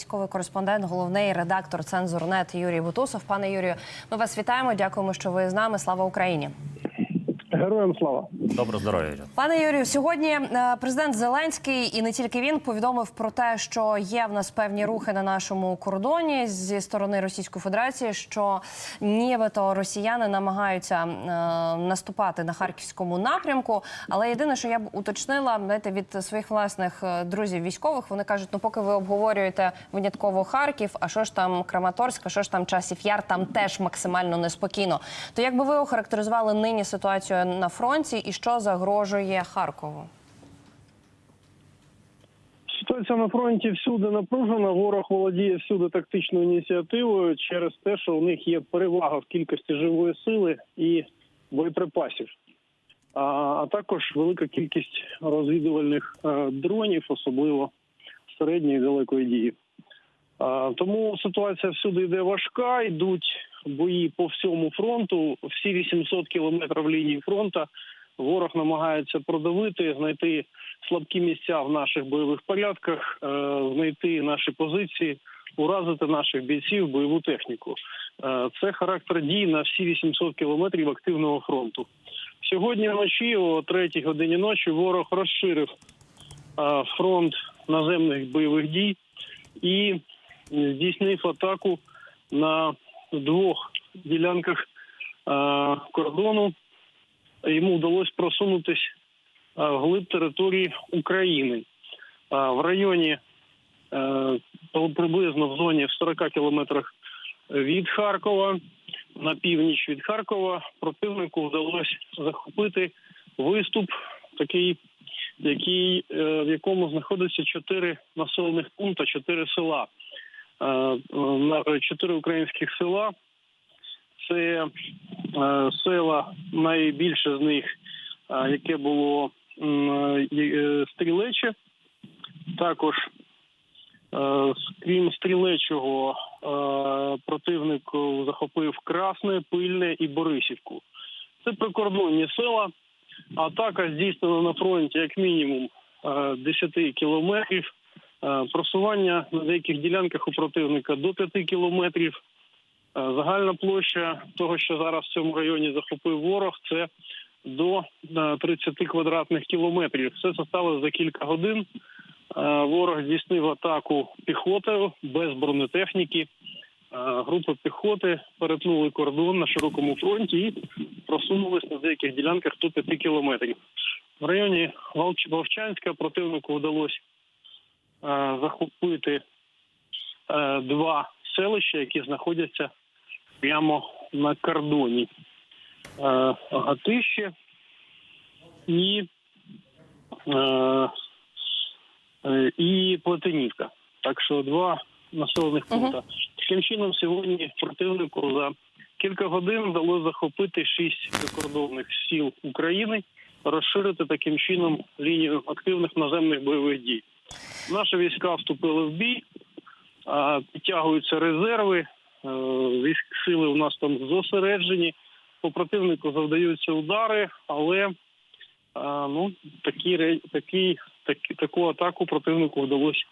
Військовий кореспондент, головний редактор Цензурнет Юрій Бутусов. Пане Юрію, ми вас вітаємо. Дякуємо, що ви з нами. Слава Україні. Героям слава. Добро здоров'я. Пане Юрію, сьогодні е, президент Зеленський і не тільки він повідомив про те, що є в нас певні рухи на нашому кордоні зі сторони Російської Федерації, що нібито росіяни намагаються е, наступати на харківському напрямку. Але єдине, що я б уточнила, знаєте, від своїх власних е, друзів військових, вони кажуть: ну поки ви обговорюєте винятково Харків, а що ж там Краматорськ, а що ж там Часів Яр, там теж максимально неспокійно. То як би ви охарактеризували нині ситуацію на фронті і що загрожує Харкову? Ситуація на фронті всюди напружена. Ворог володіє всюди тактичною ініціативою через те, що у них є перевага в кількості живої сили і боєприпасів, а, також велика кількість розвідувальних е, дронів, особливо середньої і далекої дії. Тому ситуація всюди йде важка. Йдуть бої по всьому фронту. Всі 800 кілометрів лінії фронту ворог намагається продавити, знайти слабкі місця в наших бойових порядках, е, знайти наші позиції, уразити наших бійців, бойову техніку. Е, Це характер дій на всі 800 кілометрів активного фронту. Сьогодні вночі, о 3 годині ночі, ворог розширив е, фронт наземних бойових дій і здійснив атаку на двох ділянках е, кордону. Йому вдалося просунутись е, вглиб території України. Е, В районі приблизно в зоні в 40 кілометрах від Харкова, на північ від Харкова, противнику вдалося захопити виступ, такий, який, в якому знаходиться чотири населених пункти, чотири села. Е, на чотири українських села. Це е, села найбільше з них, е, яке було е, стрілече. Також, е, крім стрілечого, е, противник захопив Красне, Пильне і Борисівку. Це прикордонні села. Атака здійснена на фронті як мінімум е, 10 кілометрів. Е, Просування на деяких ділянках у противника до 5 кілометрів. Е, Загальна площа того, що зараз в цьому районі захопив ворог, це до е, 30 квадратних кілометрів. Все Це составило за кілька годин. Е, Ворог здійснив атаку піхотою без бронетехніки. Е, Групи піхоти перетнули кордон на широкому фронті і просунулись на деяких ділянках до 5 кілометрів. В районі Вовчанська противнику вдалося е, захопити е, два селища, які знаходяться прямо на кордоні. Е, Гатище і, е, е, і Плетенівка. Так що два населених пункта. Таким чином, сьогодні противнику за кілька годин вдалося захопити шість прикордонних сіл України, розширити таким чином лінію активних наземних бойових дій. Наші війська вступили в бій, підтягуються резерви. е, Військ сили у нас там зосереджені. По противнику завдаються удари, але ну такі такі, такі таку атаку противнику вдалося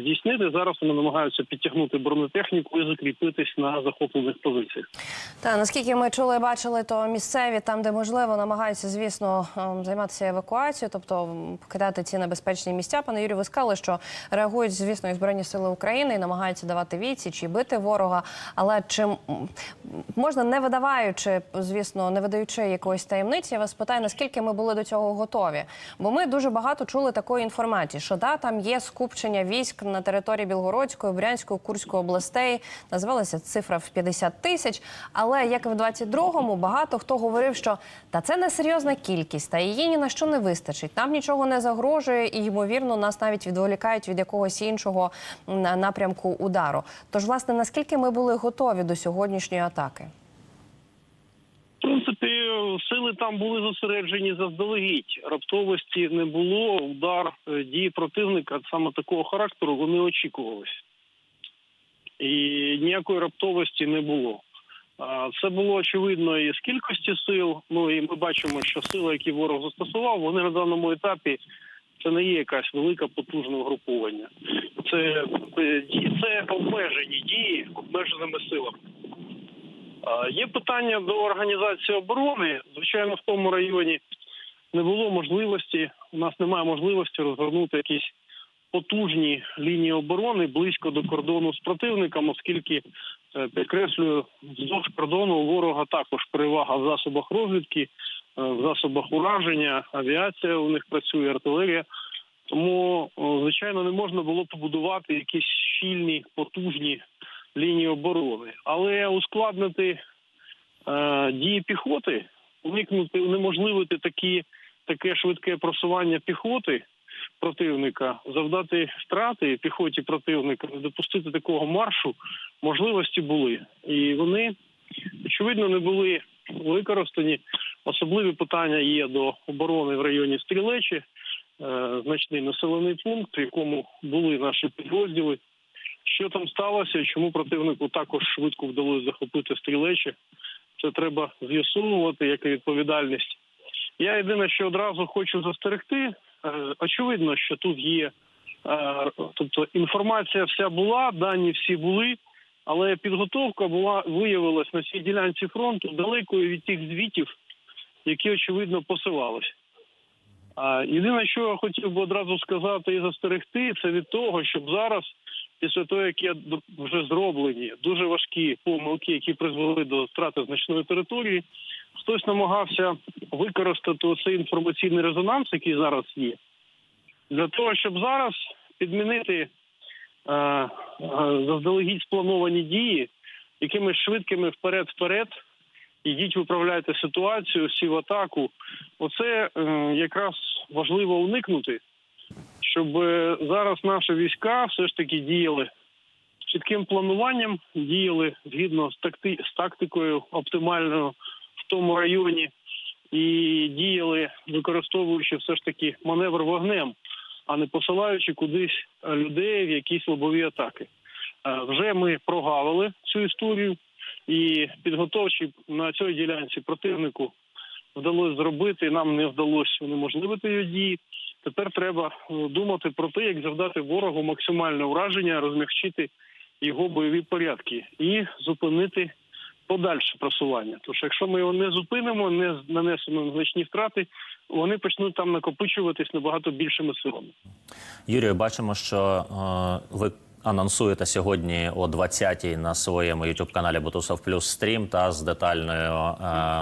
здійснити. Зараз вони намагаються підтягнути бронетехніку і закріпитись на захоплених позиціях. Та наскільки ми чули бачили, то місцеві там, де можливо, намагаються, звісно, ем, займатися евакуацією, тобто покидати ці небезпечні місця. Пане Юрію, ви сказали, що реагують, звісно, і збройні сили України і намагаються давати відсіч і бити ворога. Але чи можна, не видаваючи, звісно, не видаючи якоїсь таємниці, я вас питаю, наскільки ми були до цього готові? Бо ми дуже багато чули такої інформації, що да, там є скупчення військ на території Білгородської, Брянської, Курської областей. Називалася цифра в 50 тисяч. Але як і в 22-му, багато хто говорив, що та це не серйозна кількість, та її ні на що не вистачить. Нам нічого не загрожує, і ймовірно, нас навіть відволікають від якогось іншого напрямку удару. Тож, власне, наскільки ми були готові до сьогоднішньої атаки? Сили там були зосереджені заздалегідь. Раптовості не було. Удар е, дії противника саме такого характеру вони очікувалися. І ніякої раптовості не було. Це було очевидно і з кількості сил. Ну і ми бачимо, що сили, які ворог застосував, вони на даному етапі Це не є якась велика потужне угруповання. Це, е, це обмежені дії обмеженими силами. Є питання до організації оборони. Звичайно, в тому районі не було можливості. У нас немає можливості розгорнути якісь потужні лінії оборони близько до кордону з противником, оскільки е, підкреслюю, вздовж кордону у ворога також перевага в засобах розвідки, е, в засобах ураження, авіація у них працює, артилерія. Тому, звичайно, не можна було побудувати якісь щільні, потужні лінії оборони. Але ускладнити е, дії піхоти, уникнути, унеможливити такі, таке швидке просування піхоти противника, завдати втрати піхоті противника, не допустити такого маршу, можливості були. І вони, очевидно, не були використані. Особливі питання є до оборони в районі Стрілечі, е, значний населений пункт, в якому були наші підрозділи. Що там сталося чому противнику також швидко вдалося захопити стрілечі? Це треба з'ясовувати, як і відповідальність. Я єдине, що одразу хочу застерегти. е, Очевидно, що тут є, е, тобто інформація вся була, дані всі були, але підготовка була виявилась на цій ділянці фронту далекою від тих звітів, які очевидно посилались. Єдине, що я хотів би одразу сказати і застерегти, це від того, щоб зараз, після того, як є вже зроблені дуже важкі помилки, які призвели до втрати значної території, хтось намагався використати оцей інформаційний резонанс, який зараз є, для того, щоб зараз підмінити е, е, заздалегідь сплановані дії якимись швидкими вперед-вперед. Ідіть, виправляйте ситуацію, всі в атаку. Оце е, якраз важливо уникнути, щоб е, зараз наші війська все ж таки діяли з чітким плануванням, діяли згідно з, такти, з тактикою оптимальною в тому районі, і діяли, використовуючи все ж таки маневр вогнем, а не посилаючи кудись е, людей в якісь лобові атаки. Е, Вже ми прогавили цю історію, і підготовчі на цій ділянці противнику вдалося зробити. Нам не вдалося унеможливити його дії. Тепер треба е, думати про те, як завдати ворогу максимальне ураження, розмягчити його бойові порядки і зупинити подальше просування. Тож, якщо ми його не зупинимо, не нанесемо значні втрати, вони почнуть там накопичуватись набагато більшими силами. Юрію, бачимо, що е, ви анонсуєте сьогодні о 20-й на своєму youtube каналі Бутусов Плюс стрім та з детальною е,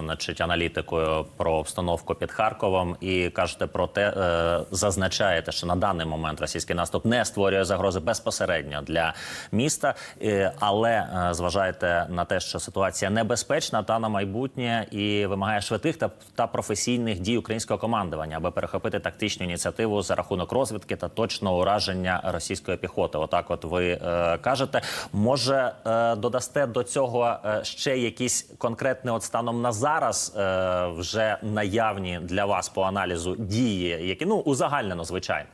значить, аналітикою про обстановку під Харковом. І кажете про те, е, зазначаєте, що на даний момент російський наступ не створює загрози безпосередньо для міста, е, але е, зважаєте на те, що ситуація небезпечна та на майбутнє і вимагає швидких та, та професійних дій українського командування, аби перехопити тактичну ініціативу за рахунок розвідки та точного ураження російської піхоти. Отак, от ви е, кажете, може е, додасте до цього е, ще якісь конкретні от станом на зараз е, вже наявні для вас по аналізу дії, які ну узагальнено звичайно.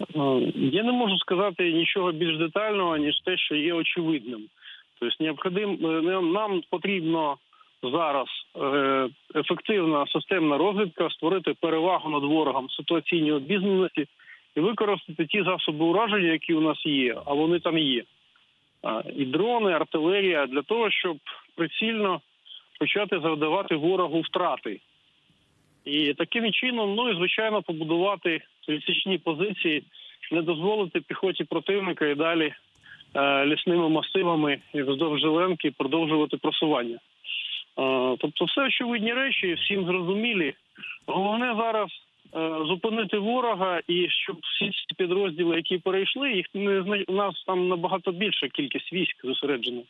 Е, Я не можу сказати нічого більш детального, ніж те, що є очевидним. Тобто, необхідним е, нам- потрібно зараз ефективна системна розвідка, створити перевагу над ворогом ситуаційній обізнаності і використати ті засоби ураження, які у нас є, а вони там є. І дрони, артилерія для того, щоб прицільно почати завдавати ворогу втрати. І таким чином, ну і звичайно, побудувати відсічні позиції, не дозволити піхоті противника і далі е, лісними масивами і вздовж Зеленки продовжувати просування. Е, тобто, все очевидні речі, всім зрозумілі. Головне зараз зупинити ворога і щоб всі ці підрозділи, які перейшли, їх не у нас там набагато більша кількість військ зосереджена,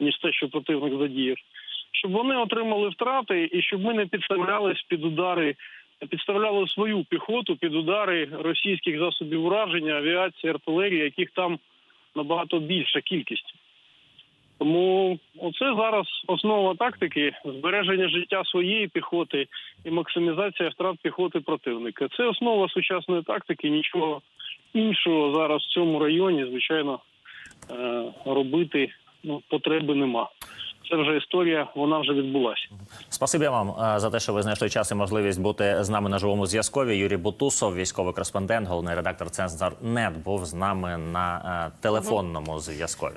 ніж те, що противник задіяв. Щоб вони отримали втрати і щоб ми не підставлялись під удари, підставляли свою піхоту під удари російських засобів ураження, авіації, артилерії, яких там набагато більша кількість. Тому оце зараз основа тактики збереження життя своєї піхоти і максимізація втрат піхоти противника. Це основа сучасної тактики. Нічого іншого зараз в цьому районі, звичайно, е, робити ну, потреби нема. це вже історія, вона вже відбулася. Спасибі вам е, за те, що ви знайшли час і можливість бути з нами на живому зв'язкові. Юрій Бутусов, військовий кореспондент, головний редактор Цензар Нет, був з нами на е, телефонному зв'язкові.